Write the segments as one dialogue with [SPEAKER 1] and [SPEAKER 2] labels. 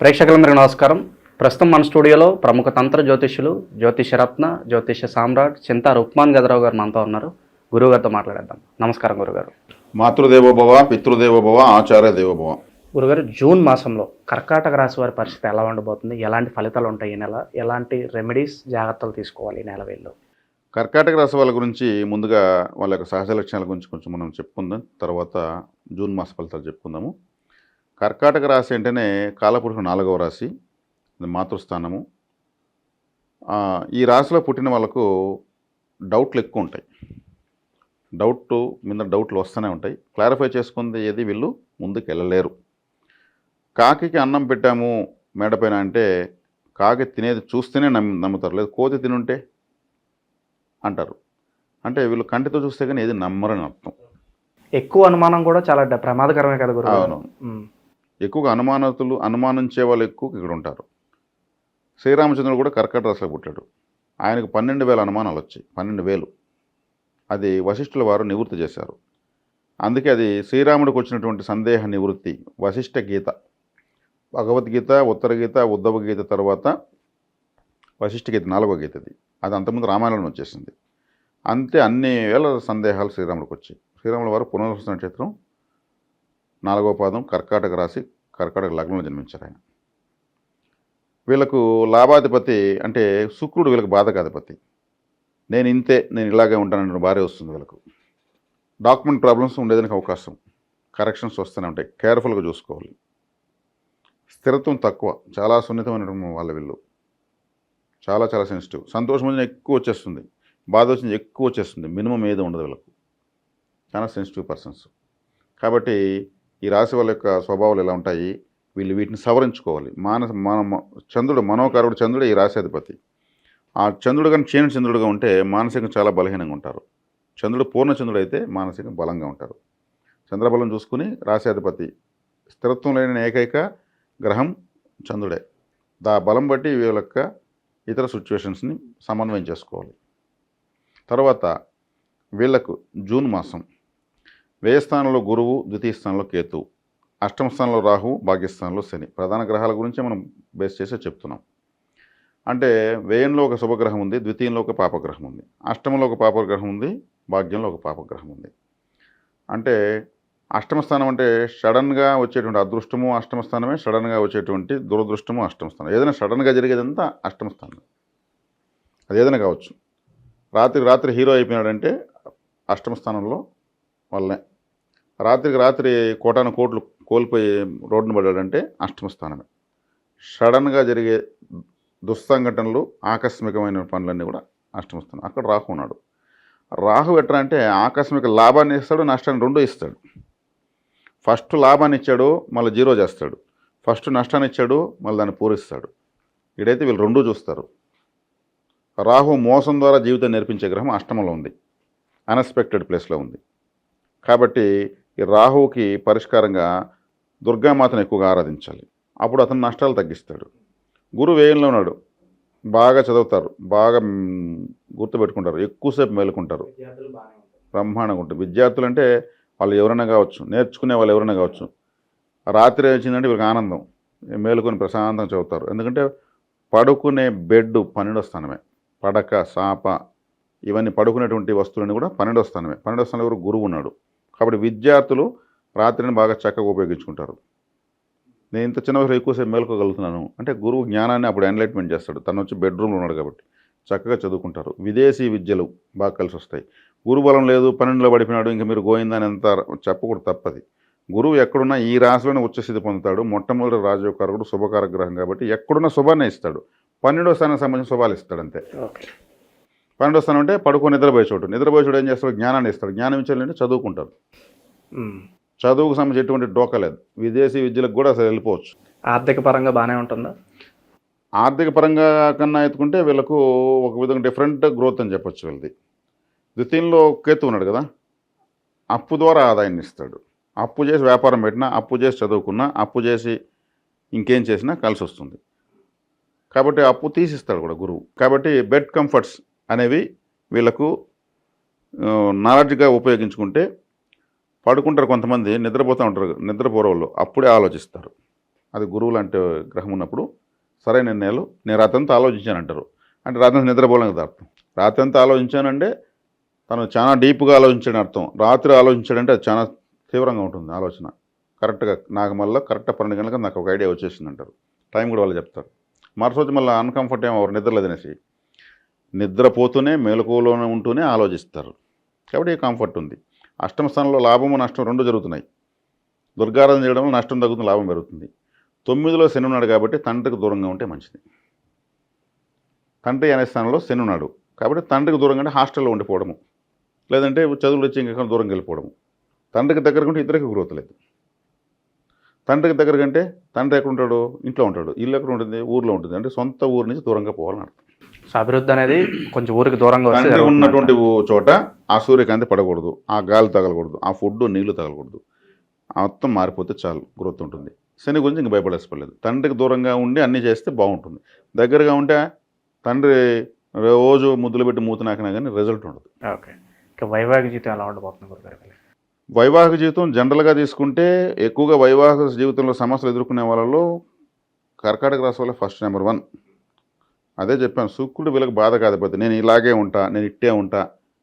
[SPEAKER 1] ప్రేక్షకులందరికీ నమస్కారం. ప్రస్తుతం మన స్టూడియోలో ప్రముఖ తంత్ర జ్యోతిష్యులు జ్యోతిషరత్న జ్యోతిష సామ్రాట్ చింత రుక్మాన్ గదరావు గారు మనతో ఉన్నారు. గురువుగారితో మాట్లాడేద్దాం. నమస్కారం గురుగారు.
[SPEAKER 2] మాతృదేవోభవ పితృదేవోభవ ఆచార్య దేవోభవ.
[SPEAKER 1] గురుగారు జూన్ మాసంలో కర్కాటక రాశి వారి పరిస్థితి ఎలా ఉండబోతుంది? ఎలాంటి ఫలితాలు ఉంటాయి ఈ నెల? ఎలాంటి రెమెడీస్ జాగ్రత్తలు తీసుకోవాలి ఈ నెల వీళ్ళు?
[SPEAKER 2] కర్కాటక రాశి వాళ్ళ గురించి ముందుగా వాళ్ళ యొక్క సహజ లక్షణాల గురించి కొంచెం మనం చెప్పుకుందాం. తర్వాత జూన్ మాస ఫలితాలు చెప్పుకుందాము. కర్కాటక రాశి అంటేనే కాలపురుషు నాలుగవ రాశి మాతృస్థానము. ఈ రాశిలో పుట్టిన వాళ్ళకు డౌట్లు ఎక్కువ ఉంటాయి. డౌట్ మీద డౌట్లు వస్తూనే ఉంటాయి. క్లారిఫై చేసుకుంది ఏది వీళ్ళు ముందుకు వెళ్ళలేరు కాకికి అన్నం పెట్టాము మేడపైన అంటే కాకి తినేది చూస్తేనే నమ్ము నమ్ముతారు. లేదు కోతి తినుంటే అంటారు. అంటే వీళ్ళు కంటితో చూస్తే కానీ ఏది నమ్మరని అర్థం.
[SPEAKER 1] ఎక్కువ అనుమానం కూడా చాలా ప్రమాదకరమే కదా
[SPEAKER 2] అవును. ఎక్కువగా అనుమానతులు అనుమానించే వాళ్ళు ఎక్కువ ఇక్కడ ఉంటారు శ్రీరామచంద్రుడు కూడా కర్కట రాశిలో పుట్టాడు. ఆయనకు పన్నెండు వేల అనుమానాలు వచ్చాయి. పన్నెండు వేలు. అది వశిష్ఠుల వారు నివృత్తి చేశారు. అందుకే అది శ్రీరాముడికి వచ్చినటువంటి సందేహ నివృత్తి వశిష్ఠ గీత. భగవద్గీత ఉత్తర గీత ఉద్ధవ గీత తర్వాత వశిష్ఠ గీత నాలుగో గీత అది. అది అంతకుముందు రామాయణం వచ్చేసింది. అంతే అన్ని వేల సందేహాలు శ్రీరాముడికి వచ్చాయి. శ్రీరాముల వారు పునర్వస నక్షత్రం నాలుగో పాదం కర్కాటక రాశి కర్కాటక లగ్నంలో జన్మించారు ఆయన. వీళ్ళకు లాభాధిపతి అంటే శుక్రుడు వీళ్ళకి బాధకాధిపతి. నేను ఇంతే నేను ఇలాగే ఉంటానని భార్య వస్తుంది వీళ్ళకు. డాక్యుమెంట్ ప్రాబ్లమ్స్ ఉండేదానికి అవకాశం. కరెక్షన్స్ వస్తూనే ఉంటాయి. కేర్ఫుల్గా చూసుకోవాలి. స్థిరత్వం తక్కువ. చాలా సున్నితమైన వాళ్ళ వీళ్ళు. చాలా చాలా సెన్సిటివ్ సంతోషం వచ్చిన ఎక్కువ వచ్చేస్తుంది. బాధ వచ్చింది ఎక్కువ వచ్చేస్తుంది. మినిమం ఏది ఉండదు వీళ్ళకు. చాలా సెన్సిటివ్ పర్సన్స్ కాబట్టి ఈ రాశి వాళ్ళ యొక్క స్వభావాలు ఎలా ఉంటాయి? వీళ్ళు వీటిని సవరించుకోవాలి. మానస మన చంద్రుడు మనోకారుడు చంద్రుడు ఈ రాశాధిపతి ఆ చంద్రుడు కానీ క్షీణ చంద్రుడుగా ఉంటే మానసికంగా చాలా బలహీనంగా ఉంటారు. చంద్రుడు పూర్ణ చంద్రుడు అయితే మానసికంగా బలంగా ఉంటారు. చంద్రబలం చూసుకుని రాశాధిపతి స్థిరత్వం లేని ఏకైక గ్రహం చంద్రుడే. దా బలం బట్టి వీళ్ళ యొక్క ఇతర సిచ్యువేషన్స్ని సమన్వయం చేసుకోవాలి. తర్వాత వీళ్ళకు జూన్ మాసం. వేయ స్థానంలో గురువు ద్వితీయ స్థానంలో కేతువు అష్టమ స్థానంలో రాహు భాగ్యస్థానంలో శని. ప్రధాన గ్రహాల గురించి మనం బేస్ చేసే చెప్తున్నాం. అంటే వ్యయంలో ఒక శుభగ్రహం ఉంది ద్వితీయంలో ఒక పాపగ్రహం ఉంది అష్టమంలో ఒక పాపగ్రహం ఉంది భాగ్యంలో ఒక పాపగ్రహం ఉంది. అంటే అష్టమస్థానం అంటే సడన్గా వచ్చేటువంటి అదృష్టము అష్టమస్థానమే సడన్గా వచ్చేటువంటి దురదృష్టము అష్టమస్థానం ఏదైనా సడన్గా జరిగేదంతా అష్టమస్థానం అది ఏదైనా కావచ్చు. రాత్రి రాత్రి హీరో అయిపోయినాడంటే అష్టమ స్థానంలో వల్లనే రాత్రికి రాత్రి కోటాను కోట్లు కోల్పోయి రోడ్డున పడ్డాడంటే అష్టమ స్థానమే సడన్గా జరిగే దుస్సంఘటనలు ఆకస్మికమైన పనులన్నీ కూడా అష్టమ స్థానం అక్కడ రాహు ఉన్నాడు. రాహు ఎట్లా అంటే ఆకస్మిక లాభాన్ని ఇస్తాడు నష్టాన్ని రెండు ఇస్తాడు. ఫస్ట్ లాభాన్ని ఇచ్చాడు మళ్ళీ జీరో చేస్తాడు. ఫస్ట్ నష్టాన్ని ఇచ్చాడు మళ్ళీ దాన్ని పూరిస్తాడు. ఇడైతే వీళ్ళు రెండూ చూస్తారు. రాహు మోసం ద్వారా జీవితం నేర్పించే గ్రహం అష్టమంలో ఉంది. అన్ఎక్స్పెక్టెడ్ ప్లేస్లో ఉంది. కాబట్టి ఈ రాహువుకి పరిష్కారంగా దుర్గామాతను ఎక్కువగా ఆరాధించాలి. అప్పుడు అతను నష్టాలు తగ్గిస్తాడు. గురువు వేయంలో ఉన్నాడు. బాగా చదువుతారు. బాగా గుర్తుపెట్టుకుంటారు. ఎక్కువసేపు మేలుకుంటారు. బ్రహ్మాండంగా ఉంటుంది. విద్యార్థులు అంటే వాళ్ళు ఎవరైనా కావచ్చు నేర్చుకునే వాళ్ళు ఎవరైనా కావచ్చు రాత్రి వచ్చిందంటే వీళ్ళకి ఆనందం. మేలుకొని ప్రశాంతంగా చదువుతారు. ఎందుకంటే పడుకునే బెడ్ పన్నెండో స్థానమే. పడక సాప ఇవన్నీ పడుకునేటువంటి వస్తువులన్నీ కూడా పన్నెండో స్థానమే. పన్నెండో స్థానంలో గురువు ఉన్నాడు. కాబట్టి విద్యార్థులు రాత్రిని బాగా చక్కగా ఉపయోగించుకుంటారు. నేను ఇంత చిన్న వయసులో ఎక్కువసేపు మేల్కోగలుగుతున్నాను. అంటే గురువు జ్ఞానాన్ని అప్పుడు ఎన్లైట్మెంట్ చేస్తాడు. తను వచ్చి బెడ్రూమ్లో ఉన్నాడు కాబట్టి చక్కగా చదువుకుంటారు. విదేశీ విద్యలు బాగా కలిసి వస్తాయి. గురుబలం లేదు పన్నెండులో పడిపోయినాడు ఇంకా మీరు గోయిందని ఎంత చెప్పకూడదు తప్పది. గురువు ఎక్కడున్నా ఈ రాశిలోనే ఉచ్చస్థితి పొందుతాడు. మొట్టమొదటి రాజయోగకారకుడు శుభకారగ్రహం కాబట్టి ఎక్కడున్నా శుభాన్ని ఇస్తాడు. పన్నెండో స్థానానికి సంబంధించిన శుభాలు ఇస్తాడు అంతే. పన్నెండో స్థానం అంటే పడుకొని నిద్రపోయే చోటు నిద్రపోయే చోటు ఏం చేస్తాడు? జ్ఞానాన్ని ఇస్తాడు. జ్ఞానం ఇచ్చాడంటే చదువుకుంటారు. చదువుకు సంబంధించి ఎటువంటి డోకా లేదు. విదేశీ విద్యలకు కూడా అసలు వెళ్ళిపోవచ్చు.
[SPEAKER 1] ఆర్థిక పరంగా బాగానే ఉంటుందా?
[SPEAKER 2] ఆర్థిక పరంగా కన్నా ఎత్తుకుంటే వీళ్ళకు ఒక విధంగా డిఫరెంట్ గ్రోత్ అని చెప్పొచ్చు వీళ్ళది. ద్వితీయంలో కేతు ఉన్నాడు కదా. అప్పు ద్వారా ఆదాయాన్ని ఇస్తాడు. అప్పు చేసి వ్యాపారం పెట్టినా అప్పు చేసి చదువుకున్నా అప్పు చేసి ఇంకేం చేసినా కలిసి వస్తుంది కాబట్టి అప్పు తీసిస్తాడు కూడా గురువు. కాబట్టి బెడ్ కంఫర్ట్స్ అనేవి వీళ్ళకు నాలెడ్జ్గా ఉపయోగించుకుంటే పడుకుంటారు కొంతమంది నిద్రపోతూ ఉంటారు నిద్రపోరవాళ్ళు అప్పుడే ఆలోచిస్తారు. అది గురువు లాంటి గ్రహం ఉన్నప్పుడు సరైన నిర్ణయాలు నేను రాత్రంతా ఆలోచించాను అంటారు. అంటే రాత్రి నిద్రపోలేని అర్థం. రాత్రి అంతా ఆలోచించానంటే తను చాలా డీప్గా ఆలోచించడం అర్థం. రాత్రి ఆలోచించాడంటే అది చాలా తీవ్రంగా ఉంటుంది ఆలోచన. కరెక్ట్గా నాకు మళ్ళీ కరెక్ట్ పన్నెండు గంటలకు నాకు ఒక ఐడియా వచ్చేసింది అంటారు టైం కూడా వాళ్ళు చెప్తారు. మరుసటి మళ్ళీ అన్కంఫర్ట్ ఏమో నిద్రలేదనేసి. నిద్రపోతూనే మెలకువలోనే ఉంటూనే ఆలోచిస్తారు. కాబట్టి కంఫర్ట్ ఉంది. అష్టమ స్థానంలో లాభము నష్టం రెండు జరుగుతున్నాయి. దుర్గారాధన చేయడం వల్ల నష్టం తగ్గుతుంది లాభం పెరుగుతుంది. తొమ్మిదిలో శని ఉన్నాడు కాబట్టి తండ్రికి దూరంగా ఉంటే మంచిది. తండ్రి అనే స్థానంలో శని ఉన్నాడు కాబట్టి తండ్రికి దూరంగా అంటే హాస్టల్లో ఉండిపోవడము. లేదంటే చదువులు వచ్చి ఇంకా దూరంగా వెళ్ళిపోవడము. తండ్రికి దగ్గర ఉంటే ఇద్దరికి గ్రోత్ లేదు. తండ్రికి దగ్గర కంటే తండ్రి ఎక్కడ ఉంటాడు? ఇంట్లో ఉంటాడు. ఇల్లు ఎక్కడ ఉంటుంది? ఊర్లో ఉంటుంది. అంటే సొంత ఊరు నుంచి దూరంగా పోవాలని అర్థం.
[SPEAKER 1] సో అభివృద్ధి అనేది కొంచెం ఊరికి దూరంగా వస్తే
[SPEAKER 2] ఉన్నటువంటి ఊ- చోట ఆ సూర్యకాంతి పడకూడదు ఆ గాలి తగలకూడదు ఆ ఫుడ్ నీళ్ళు తగలకూడదు. ఆ మొత్తం మారిపోతే చాలు గ్రోత్ ఉంటుంది. శని గురించి ఇంక భయపడేసుకోలేదు తండ్రికి దూరంగా ఉండి అన్నీ చేస్తే బాగుంటుంది. దగ్గరగా ఉంటే తండ్రి రోజు ముద్దులు పెట్టి మూత నాకినా కానీ రిజల్ట్ ఉండదు.
[SPEAKER 1] ఓకే. ఇక వైవాహిక జీవితం ఎలా ఉండబోతుంది గురుగారు
[SPEAKER 2] వైవాహిక జీవితం జనరల్గా తీసుకుంటే ఎక్కువగా వైవాహిక జీవితంలో సమస్యలు ఎదుర్కొనే వాళ్ళలో కర్కాటక రాశి ఫస్ట్ నెంబర్ వన్. అదే చెప్పాను శుక్రుడు వీళ్ళకి బాధ కాకపోతే నేను ఇలాగే ఉంటా నేను ఇట్టే ఉంటా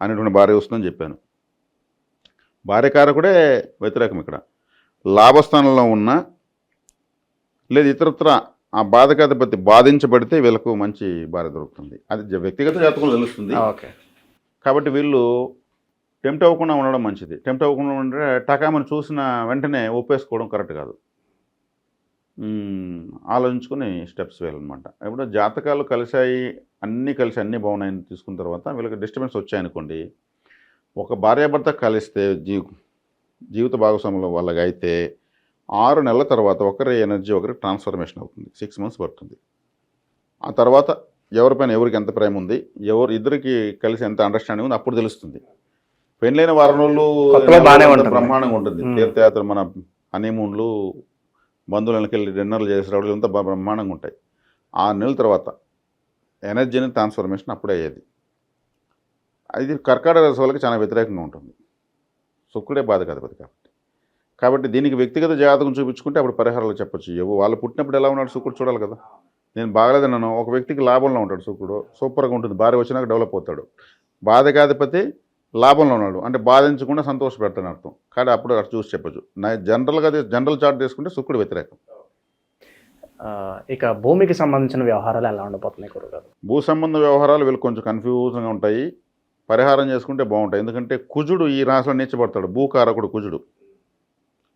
[SPEAKER 2] అనేటువంటి భార్య వస్తుందని చెప్పాను. భార్యకారకుడే వ్యతిరేకం ఇక్కడ. లాభస్థానంలో ఉన్న లేదు ఇతరత్ర ఆ బాధకాధిపతి బాధించబడితే వీళ్ళకు మంచి భార్య దొరుకుతుంది. అది వ్యక్తిగత జాతకంలో తెలుస్తుంది.
[SPEAKER 1] ఓకే.
[SPEAKER 2] కాబట్టి వీళ్ళు టెంప్ట్ అవ్వకుండా ఉండడం మంచిది. టెంప్ట్ అవ్వకుండా ఉంటే టకామని చూసిన వెంటనే ఒప్పేసుకోవడం కరెక్ట్ కాదు. ఆలోచించుకుని స్టెప్స్ వేయాలన్నమాట. ఇప్పుడు జాతకాలు కలిశాయి అన్నీ కలిసి అన్నీ బాగున్నాయని తీసుకున్న తర్వాత వీళ్ళకి డిస్టర్బెన్స్ వచ్చాయనుకోండి ఒక భార్యాభర్త కలిస్తే జీ జీవిత భాగస్వాముల వాళ్ళకి అయితే ఆరు నెలల తర్వాత ఒకరి ఎనర్జీ ఒకరి ట్రాన్స్ఫర్మేషన్ అవుతుంది సిక్స్ మంత్స్ పడుతుంది. ఆ తర్వాత ఎవరిపైన ఎవరికి ఎంత ప్రేమ ఉంది ఎవరు ఇద్దరికి కలిసి ఎంత అండర్స్టాండింగ్ ఉంది అప్పుడు తెలుస్తుంది. పెళ్ళైన వారం రోజులు. బ్రహ్మాండంగా ఉంటుంది. తీర్థయాత్ర మన హనీమూన్లు బంధువులకి వెళ్ళి డిన్నర్లు చేసి రావడం అంతా బ్రహ్మాండంగా ఉంటాయి. ఆరు నెలల తర్వాత ఎనర్జీని ట్రాన్స్ఫర్మేషన్ అప్పుడే అయ్యేది. ఇది కర్కాటక రాశి వాళ్ళకి చాలా వ్యతిరేకంగా ఉంటుంది. శుక్రుడే బాధ కదపది కాబట్టి. కాబట్టి దీనికి వ్యక్తిగత జాతకం చూపించుకుంటే అప్పుడు పరిహారాలు చెప్పొచ్చు. ఇవ్వు వాళ్ళు పుట్టినప్పుడు ఎలా ఉన్నాడు శుక్రుడు చూడాలి కదా. నేను బాగలేదన్నాను. ఒక వ్యక్తికి లాభంలో ఉంటాడు శుక్రుడు. సూపర్గా ఉంటుంది. భార్య వచ్చినాక డెవలప్ అవుతాడు. బాధకాధిపతి లాభంలో ఉన్నాడు. అంటే బాధించకుండా సంతోషపెడతాను అర్థం. కానీ అప్పుడు అటు చూసి చెప్పచ్చు. నా జనరల్గా జనరల్ చార్ట్ తీసుకుంటే శుక్రుడు వ్యతిరేకం.
[SPEAKER 1] ఇక భూమికి సంబంధించిన వ్యవహారాలు ఎలా ఉండబోతున్నాయి గురుగారు?
[SPEAKER 2] భూ సంబంధ వ్యవహారాలు వీళ్ళు కొంచెం కన్ఫ్యూజన్గా ఉంటాయి. పరిహారం చేసుకుంటే బాగుంటాయి. ఎందుకంటే కుజుడు ఈ రాశిలో నీచబడతాడు. భూకారకుడు కుజుడు.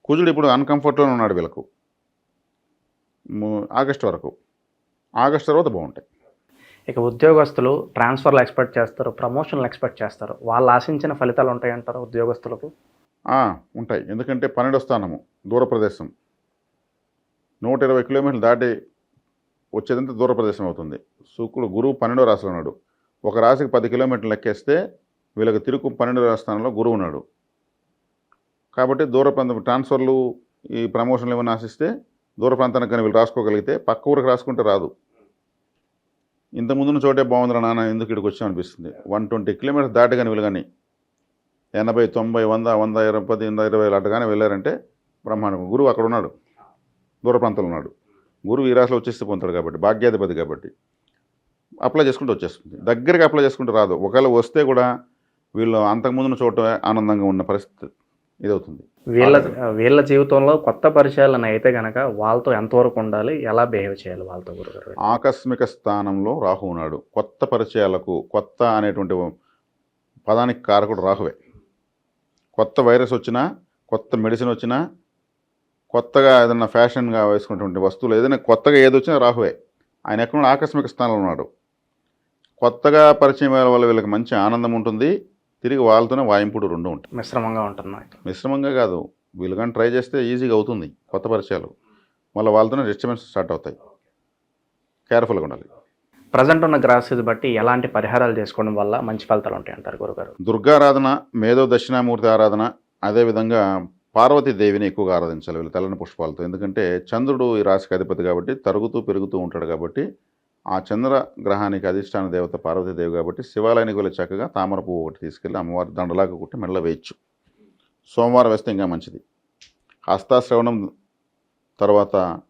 [SPEAKER 2] కుజుడు ఇప్పుడు అన్కంఫర్ట్లోనే ఉన్నాడు వీళ్ళకు. ఆగస్టు వరకు. ఆగస్టు తర్వాత బాగుంటాయి.
[SPEAKER 1] ఇక ఉద్యోగస్తులు ట్రాన్స్ఫర్లు ఎక్స్పెక్ట్ చేస్తారు ప్రమోషన్లు ఎక్స్పెక్ట్ చేస్తారు. వాళ్ళు ఆశించిన ఫలితాలు ఉంటాయంటారు ఉద్యోగస్తులకు?
[SPEAKER 2] ఉంటాయి. ఎందుకంటే పన్నెండో స్థానము దూర ప్రదేశం. నూట ఇరవై కిలోమీటర్లు దాటి వచ్చేదంతా దూర ప్రదేశం అవుతుంది. శుక్రుడు గురువు పన్నెండో రాశిలో ఉన్నాడు. ఒక రాశికి పది కిలోమీటర్లు లెక్కేస్తే వీళ్ళకి తిరుగు పన్నెండో స్థానంలో గురువు ఉన్నాడు. కాబట్టి దూర ప్రాంతం ట్రాన్స్ఫర్లు ఈ ప్రమోషన్లు ఏమైనా ఆశిస్తే దూర ప్రాంతానికి కానీ వీళ్ళు రాసుకోగలిగితే పక్క ఊరికి రాసుకుంటే రాదు. ఇంత ముందున్న చోటే బాగుందిరా నాన్న ఎందుకు ఇక్కడికి వచ్చామనిపిస్తుంది వన్ ట్వంటీ కిలోమీటర్స్ దాటి కానీ వీళ్ళు కానీ ఎనభై తొంభై వంద వంద ఇరవై పది వంద ఇరవై అటుగానే వెళ్ళారంటే బ్రహ్మాండం గురువు అక్కడ ఉన్నాడు. దూర ప్రాంతంలో ఉన్నాడు. గురువు ఈ రాశిలో వచ్చేస్తే పొందుతాడు కాబట్టి భాగ్యాధిపతి కాబట్టి అప్లై చేసుకుంటే వచ్చేస్తుంది. దగ్గరికి అప్లై చేసుకుంటే రాదు. ఒకవేళ వస్తే కూడా వీళ్ళు అంతకుముందున చోట ఆనందంగా ఉన్న పరిస్థితి. ఇదవుతుంది.
[SPEAKER 1] వీళ్ళ వీళ్ళ జీవితంలో కొత్త పరిచయాలు అయితే గనక వాళ్ళతో ఎంతవరకు ఉండాలి ఎలా బిహేవ్ చేయాలి వాళ్ళతో గురుగారు?
[SPEAKER 2] ఆకస్మిక స్థానంలో రాహు ఉన్నాడు. కొత్త పరిచయాలకు కొత్త అనేటువంటి పదానికి కారకుడు రాహువే. కొత్త వైరస్ వచ్చినా కొత్త మెడిసిన్ వచ్చినా కొత్తగా ఏదైనా ఫ్యాషన్గా వేసుకున్నటువంటి వస్తువులు ఏదైనా కొత్తగా ఏది వచ్చినా రాహువే. ఆయన ఎక్కడ ఆకస్మిక స్థానంలో ఉన్నాడు. కొత్తగా పరిచయం వల్ల వీళ్ళకి మంచి ఆనందం ఉంటుంది. తిరిగి వాళ్ళతోనే వాయింపుడు రెండు ఉంటాయి.
[SPEAKER 1] మిశ్రమంగా ఉంటున్నాయి
[SPEAKER 2] మిశ్రమంగా కాదు. వీళ్ళు కానీ ట్రై చేస్తే ఈజీగా అవుతుంది కొత్త పరిచయాలు. మళ్ళీ వాళ్ళతోనే డిస్టర్బెన్స్ స్టార్ట్ అవుతాయి. కేర్ఫుల్గా ఉండాలి.
[SPEAKER 1] ప్రజెంట్ ఉన్న గ్రాసెస్ బట్టి ఎలాంటి పరిహారాలు చేసుకోవడం వల్ల మంచి ఫలితాలు ఉంటాయి అంటారు గురుగారు?
[SPEAKER 2] దుర్గారాధన మేధో దక్షిణామూర్తి ఆరాధన అదేవిధంగా పార్వతీదేవిని ఎక్కువగా ఆరాధించాలి వీళ్ళు తెల్లని పుష్పాలతో. ఎందుకంటే చంద్రుడు ఈ రాశికి అధిపతి కాబట్టి తరుగుతూ పెరుగుతూ ఉంటాడు కాబట్టి ఆ చంద్ర గ్రహానికి అధిష్టాన దేవత పార్వతీదేవి కాబట్టి శివాలయానికి వెళ్ళి చక్కగా తామర పువ్వు ఒకటి తీసుకెళ్ళి అమ్మవారి దండలాగా కుట్టి మెడలో వేయచ్చు. సోమవారం వేస్తే ఇంకా మంచిది. హస్తాశ్రవణం తర్వాత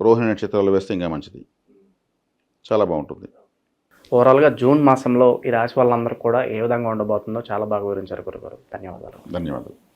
[SPEAKER 2] రోహిణి నక్షత్రాలు వేస్తే ఇంకా మంచిది. చాలా బాగుంటుంది.
[SPEAKER 1] ఓవరాల్గా జూన్ మాసంలో ఈ రాశి వాళ్ళందరూ కూడా ఏ విధంగా ఉండబోతుందో చాలా బాగా వివరించారు గురుగారు. ధన్యవాదాలు.
[SPEAKER 2] ధన్యవాదాలు.